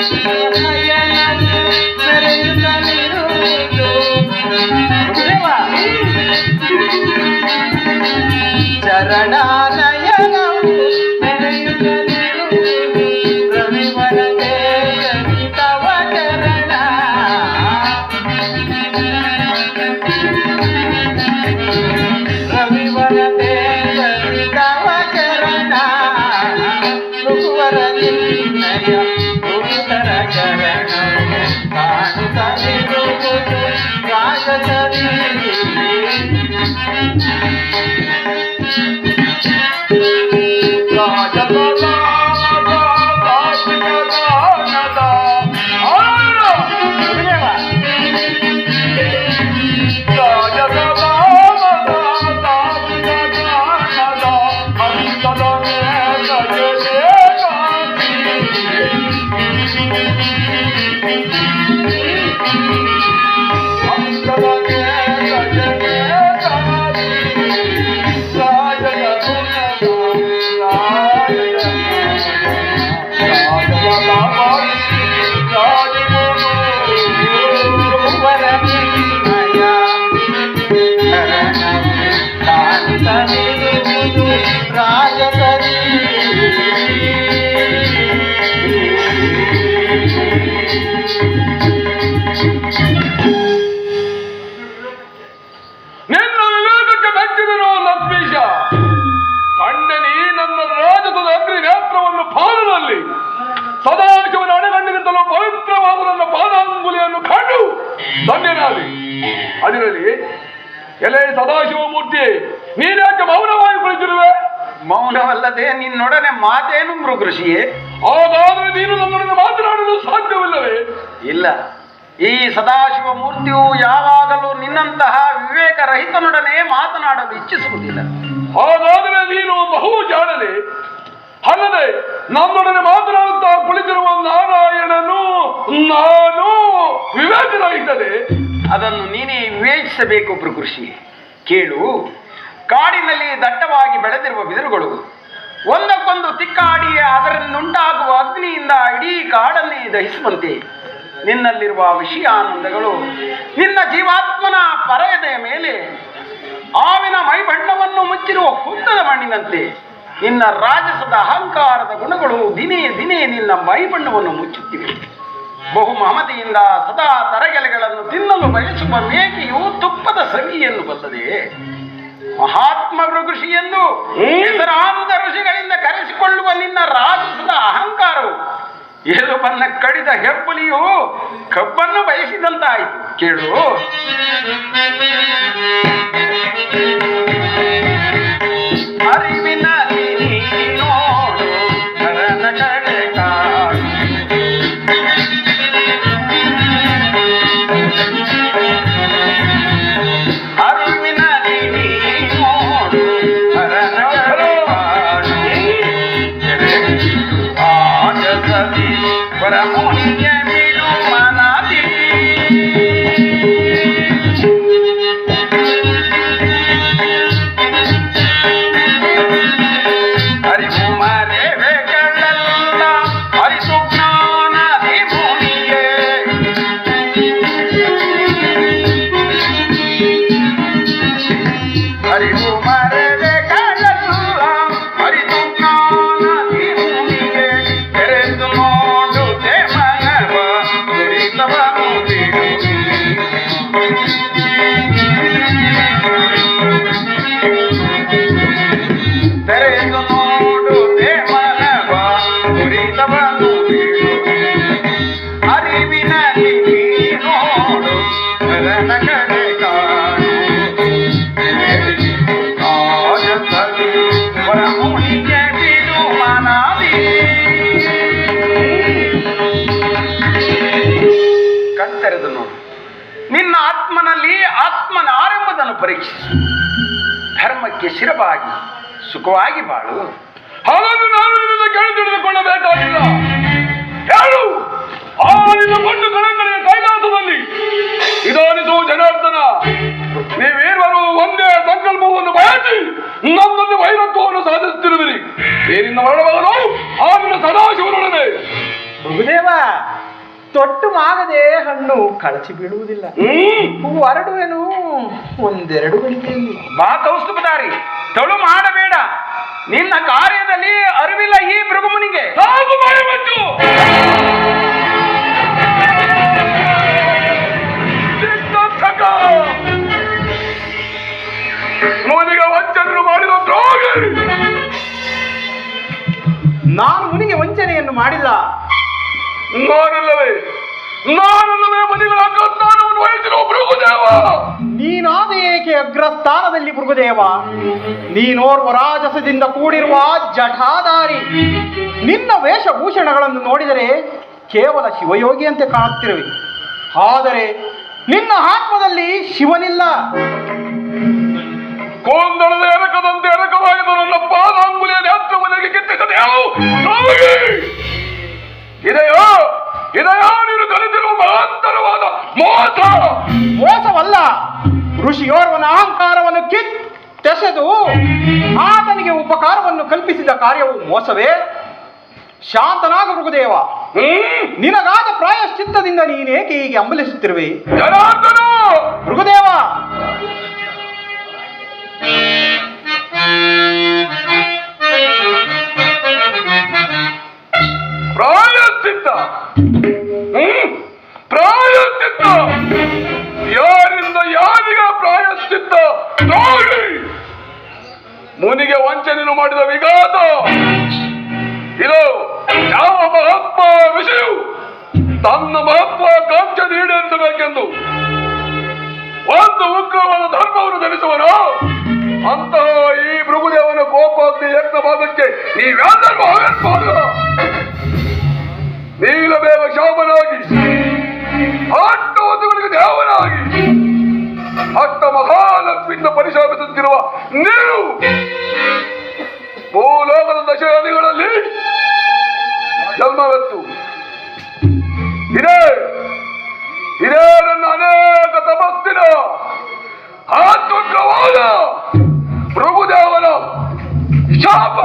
Thank you. Thank you. ನಿನ್ನ ಎಲೆ ಸದಾಶಿವ ಮೂರ್ತಿ ನೀನ್ಯಾಕೆ ಮೌನವಾಗಿ ಕುಳಿತಿರುವೆ? ಮೌನವಲ್ಲದೆ ನಿನ್ನೊಡನೆ ಮಾತೇನು ಮೃಗೃಷಿಯೇ ಹಾಗಾದ್ರೆ ನೀನು ನನ್ನೊಡನೆ ಮಾತನಾಡಲು ಸಾಧ್ಯವಿಲ್ಲವೇ? ಇಲ್ಲ. ಈ ಸದಾಶಿವ ಮೂರ್ತಿಯು ಯಾವಾಗಲೂ ನಿನ್ನಂತಹ ವಿವೇಕರಹಿತನೊಡನೆ ಮಾತನಾಡಲು ಇಚ್ಛಿಸುವುದಿಲ್ಲ. ಹಾಗಾದ್ರೆ ನೀನು ಬಹು ಜಾಣಲೆ ಅಲ್ಲದೆ ನಮ್ಮೊಡನೆ ಮಾತನಾಡುತ್ತಾ ಕುಳಿತಿರುವ ನಾರಾಯಣನು ನಾನು ವಿವೇಕರಹಿತದೆ ಅದನ್ನು ನೀನೇ ವಿವೇಚಿಸಬೇಕು, ಪ್ರಕೃಷಿ. ಕೇಳು, ಕಾಡಿನಲ್ಲಿ ದಟ್ಟವಾಗಿ ಬೆಳೆದಿರುವ ಬಿದಿರುಗಳು, ಒಂದಕ್ಕೊಂದು ತಿಕ್ಕಾಡಿ ಅದರಿಂದುಂಟಾಗುವ ಅಗ್ನಿಯಿಂದ ಇಡೀ ಕಾಡಲ್ಲಿ ದಹಿಸುವಂತೆ. ನಿನ್ನಲ್ಲಿರುವ ವಿಷಯಾನಂದಗಳು ನಿನ್ನ ಜೀವಾತ್ಮನ ಪರಯದೆಯ ಮೇಲೆ ಆವಿನ ಮೈಬಣ್ಣವನ್ನು ಮುಚ್ಚಿರುವ ಹುತ್ತದ ಮಣ್ಣಿನಂತೆ. ನಿನ್ನ ರಾಜಸದ ಅಹಂಕಾರದ ಗುಣಗಳು ದಿನೇ ದಿನೇ ನಿನ್ನ ಮೈಬಣ್ಣವನ್ನು ಮುಚ್ಚುತ್ತಿವೆ. ಬಹು ಮಮತೆಯಿಂದ ಸದಾ ತರಗೆಲೆಗಳನ್ನು ತಿನ್ನಲು ಬಯಸುವ ಮೇಕೆಯು ತುಪ್ಪದ ಸವಿಯನ್ನು ಬಲ್ಲದೆ ಮಹಾತ್ಮ ಋಷಿ ಎಂದು ಹೆಸರಾಂತ ಋಷಿಗಳಿಂದ ಕರೆಸಿಕೊಳ್ಳುವ ನಿನ್ನ ರಾಜಸದ ಅಹಂಕಾರವು ಎಲುಬನ್ನ ಕಡಿದ ಹೆಬ್ಬುಲಿಯು ಕಬ್ಬನ್ನು ಬಯಸಿದಂತಾಯಿತು. ಕೇಳು. ಪರೀಕ್ಷಿಸು. ಧರ್ಮಕ್ಕೆ ಶಿರವಾಗಿ ಸುಖವಾಗಿ ಬಾಳು. ಹಾಗಾಗಿ ನಾನು ನಿನ್ನ ಕೇಳಿ ತಿಳಿದುಕೊಳ್ಳಬೇಕಾಗಿಲ್ಲ. ಹೇಳು! ಆ ನಿನ್ನ ಬಂಡು ಕಳಂಗರೆಯ ಕೈಲಾಸದಲ್ಲಿ. ಇದಾನಿದು ಜನಾರ್ದನ, ನೀವೇರ್ವರು ಒಂದೇ ಸಂಕಲ್ಪವನ್ನು ಬಯಸಿ ನಮ್ಮಲ್ಲಿ ವೈರತ್ವವನ್ನು ಸಾಧಿಸುತ್ತಿರುವಿರಿ. ಏನಿಂದ ಮರಣವಾಗಲು ಆ ನಿನ್ನ ಸದಾಶಿವನೊಡನೆ. ಬಹುದೇವ ತೊಟ್ಟು ಮಾಗದೆ ಹಣ್ಣು ಕಳಚಿ ಬೀಳುವುದಿಲ್ಲ. ಹೂವು ಹರಡುವೆನು ಒಂದೆರಡು ಗಂಟೆಯಲ್ಲಿ ಬಾ ಕೌಸ್ತುಪದಾರಿ ತಳು ಮಾಡಬೇಡ. ನಿನ್ನ ಕಾರ್ಯದಲ್ಲಿ ಅರಿವಿಲ್ಲ ಈ ಮೃಗಮುನಿಗೆ. ನಾನು ಮುನಿಗೆ ವಂಚನೆಯನ್ನು ಮಾಡಿಲ್ಲ. ನಾನಲ್ಲವೇ? ನಾನಲ್ಲವೇ ಮನೆಗಳ ಅಗ್ರಸ್ಥಾನವನ್ನು ವಹಿಸಿರುವ ಭೃಗುದೇವ? ನೀನಾದ ಏಕೆ ಅಗ್ರಸ್ಥಾನದಲ್ಲಿ ಭೃಗುದೇವ? ನೀನೋರ್ವ ರಾಜಸದಿಂದ ಕೂಡಿರುವ ಜಠಾಧಾರಿ. ನಿನ್ನ ವೇಷಭೂಷಣಗಳನ್ನು ನೋಡಿದರೆ ಕೇವಲ ಶಿವಯೋಗಿಯಂತೆ ಕಾಣುತ್ತಿರುವೆ. ಆದರೆ ನಿನ್ನ ಆತ್ಮದಲ್ಲಿ ಶಿವನಿಲ್ಲ. ಕೋಂದಳದ ಎರಕದಂತೆ ಎರಕವಾಗಿದ್ದ ನನ್ನ ಮನೆಗೆ ಕಿತ್ತಿಸದೆ ಯಾವ ಇದೆಯೋ? ಇದೆಯೋ ನೀನು ಕಲಿತಿರುವ ಮಹಾಂತರವಾದ ಮೋಸ? ಮೋಸವಲ್ಲ. ಋಷಿಯೋರ್ವನ ಅಹಂಕಾರವನ್ನು ಕಿತ್ತೆಸೆದು ಆತನಿಗೆ ಉಪಕಾರವನ್ನು ಕಲ್ಪಿಸಿದ ಕಾರ್ಯವು ಮೋಸವೇ? ಶಾಂತನಾಗ ಮೃಗದೇವ ನಿನಗಾದ ಪ್ರಾಯಶ್ಚಿತ್ತದಿಂದ ನೀನೇಕೆ ಹೀಗೆ ಅಂಬಲಿಸುತ್ತಿರುವೆ ಮೃಗದೇವ ಪ್ರಾಯಶ್ಚಿತ್ತ ಹ್ಮ್? ಯಾರಿಂದ ಯಾರಿಗ ಪ್ರಾಯಶ್ಚಿತ್ತ? ನೋಡಿ. ಮುನಿಗೆ ವಂಚನೆಯನ್ನು ಮಾಡಿದ ವಿಘಾತ. ಇದು ಯಾವ ಮಹತ್ವ ವಿಷಯ? ತನ್ನ ಮಹತ್ವ ಕಾಂಕ್ಷ ಈಡೇರಿಸಬೇಕೆಂದು ಒಂದು ಉಗ್ರವಾದ ಧರ್ಮವನ್ನು ಧರಿಸುವನು. ಅಂತಹ ಈ ಭೃಗುದೇವನ ಕೋಪಾಗ್ನಿ ಯಜ್ಞ ಭಾಗಕ್ಕೆ ಈ ಅವೆನ್ಪಾದ ನೀಲಬೇಗ ಶಾಮನಾಗಿ ಆಟೋದಿಗಳಿಗೆ ದೇವನಾಗಿ. ಅಷ್ಟ ಮಹಾಲಕ್ಷ್ಮಿಯಿಂದ ಪರಿಶಾಪಿಸುತ್ತಿರುವ ನೀವು ಭೂಲೋಕದ ದಶಾದಿಗಳಲ್ಲಿ ಜನ್ಮವೆತ್ತು. ಇದೇ ಇದೇ ನನ್ನ ಅನೇಕ ತಪಸ್ಸಿನ ಆತ್ಮಗ್ರವಾದ ಪ್ರಭುದೇವನ ಶಾಪ.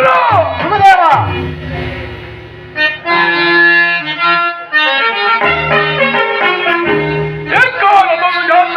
ಜನಾರ್ದನ